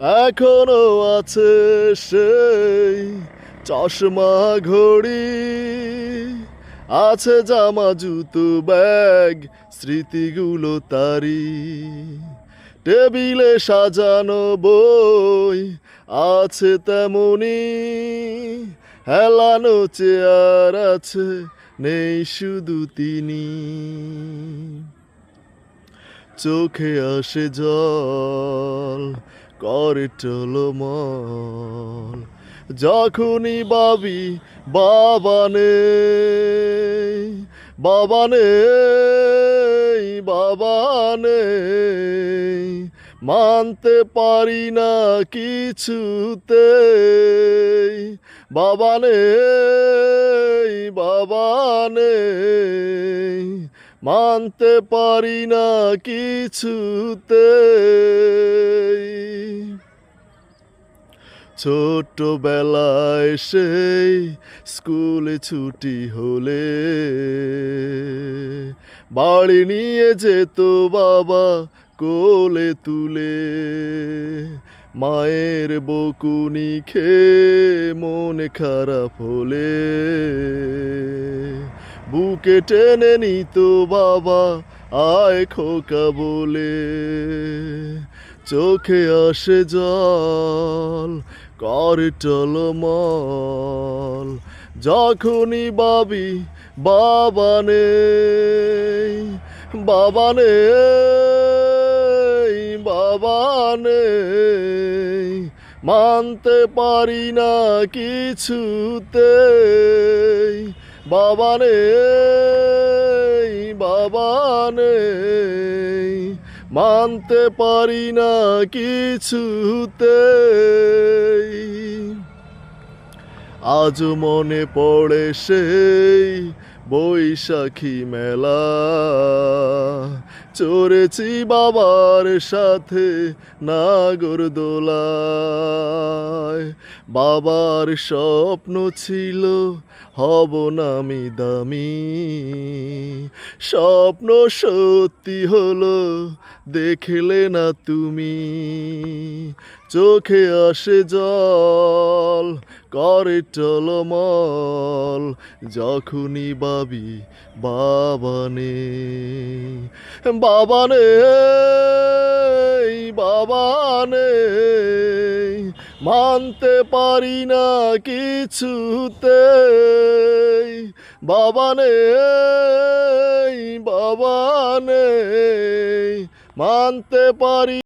এখনও আছে সেই চশমা ঘড়ি। আছে জামা, জুতো, ব্যাগ, স্মৃতিগুলো তারি টেবিলে সাজানো বই আছে তেমনি। হেলানো চেয়ার আছে, নেই শুধু তিনি। চোখে আসে জল করে টলমল যখনই বাবি বাবানে বাবানে বাবা নেই বাবা নেই, মানতে পারি না কিছুতে। বাবা নেই বাবা নেই মানতে পারি না কিছুতে ছোট্টবেলায় সেই স্কুলে ছুটি হলে বাড়ি নিয়ে যেত বাবা কোলে তুলে। মায়ের বকুনি খেয়ে মন খারাপ হলে বুকে টেনে নিত বাবা, আয় খোকা বলে। চোখে আসে জল, করে টলমল। যখনই বাবি বাবা নেই বাবা নেই বাবা নেই। মানতে পারি না কিছুতে বাবা নেই বাবা নেই। মানতে পারি না কিছুতে আজ মনে পড়ে সেই বৈশাখী মেলা। চড়েছি বাবার সাথে নাগরদোলায় বাবার স্বপ্ন ছিল, হব নামি দামি। স্বপ্ন সত্যি হলো, দেখলে না তুমি। চোখে আসে জল, করে টলমল, যখনই ভাবি বাবা নেই বাবা নেই বাবা নেই মানতে পারি না কিছুতে বাবা নেই বাবা নেই মানতে পারি